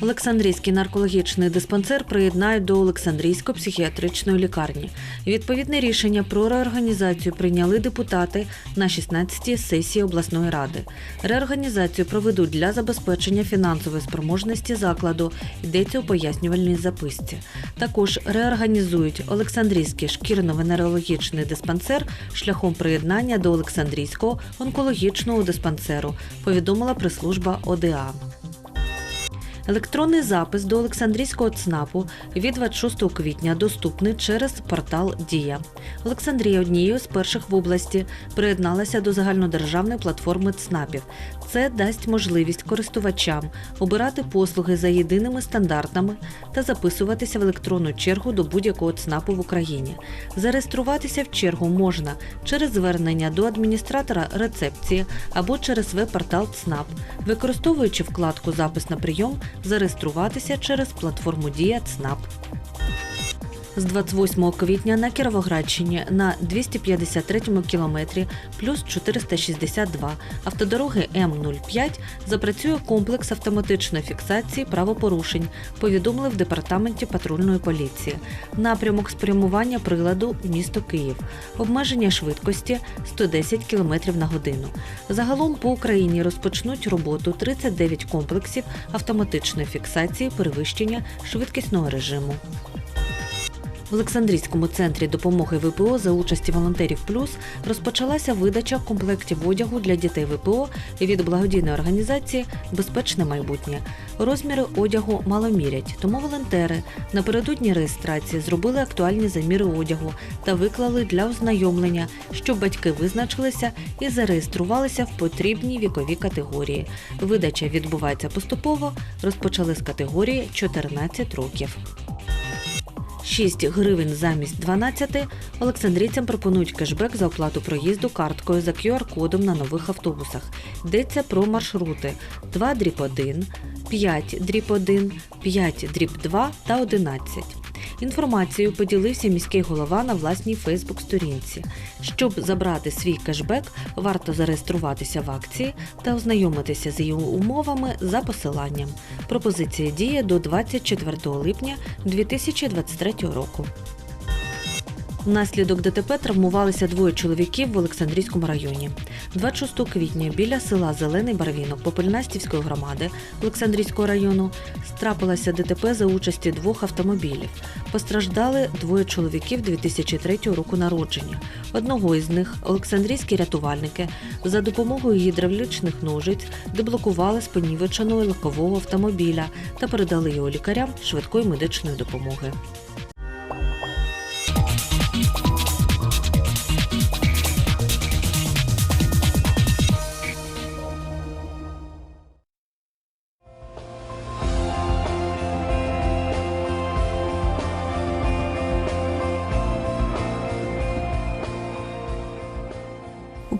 Олександрійський наркологічний диспансер приєднають до Олександрійської психіатричної лікарні. Відповідне рішення про реорганізацію прийняли депутати на 16-й сесії обласної ради. Реорганізацію проведуть для забезпечення фінансової спроможності закладу. Йдеться у пояснювальній записці. Також реорганізують Олександрійський шкірно-венерологічний диспансер шляхом приєднання до Олександрійського онкологічного диспансеру. Повідомила прес-служба ОДА. Електронний запис до Олександрійського ЦНАПу від 26 квітня доступний через портал Дія. Олександрія однією з перших в області приєдналася до загальнодержавної платформи ЦНАПів. Це дасть можливість користувачам обирати послуги за єдиними стандартами та записуватися в електронну чергу до будь-якого ЦНАПу в Україні. Зареєструватися в чергу можна через звернення до адміністратора рецепції або через веб-портал ЦНАП, використовуючи вкладку Запис на прийом, зареєструватися через платформу Дія ЦНАП. З 28 квітня на Кіровоградщині на 253 кілометрі плюс 462 автодороги М05 запрацює комплекс автоматичної фіксації правопорушень, повідомили в департаменті патрульної поліції. Напрямок спрямування приладу місто Київ. Обмеження швидкості 110 км на годину. Загалом по Україні розпочнуть роботу 39 комплексів автоматичної фіксації перевищення швидкісного режиму. В Олександрійському центрі допомоги ВПО за участі волонтерів Плюс розпочалася видача комплектів одягу для дітей ВПО від благодійної організації Безпечне майбутнє. Розміри одягу мало мірять, тому волонтери напередодні реєстрації зробили актуальні заміри одягу та виклали для ознайомлення, щоб батьки визначилися і зареєструвалися в потрібній віковій категорії. Видача відбувається поступово. Розпочали з категорії 14 років. 6 гривень замість 12 олександрійцям пропонують кешбек за оплату проїзду карткою за QR-кодом на нових автобусах. Йдеться про маршрути 2 дріб 1, 5 дріб 1, 5 дріб 2 та 11. Інформацією поділився міський голова на власній Фейсбук-сторінці. Щоб забрати свій кешбек, варто зареєструватися в акції та ознайомитися з її умовами за посиланням. Пропозиція діє до 24 липня 2023 року. Внаслідок ДТП травмувалися двоє чоловіків в Олександрійському районі. 26 квітня біля села Зелений Барвінок Попельнастівської громади Олександрійського району страпилося ДТП за участі двох автомобілів. Постраждали двоє чоловіків 2003 року народження. Одного із них Олександрійські рятувальники за допомогою гідравлічних ножиць деблокували з понівеченого легкового автомобіля та передали його лікарям швидкої медичної допомоги.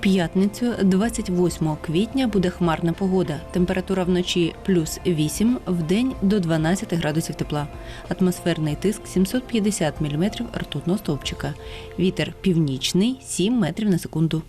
П'ятницю, 28 квітня, буде хмарна погода. Температура вночі плюс 8, в день до 12 градусів тепла. Атмосферний тиск 750 мм ртутного стовпчика. Вітер північний 7 метрів на секунду.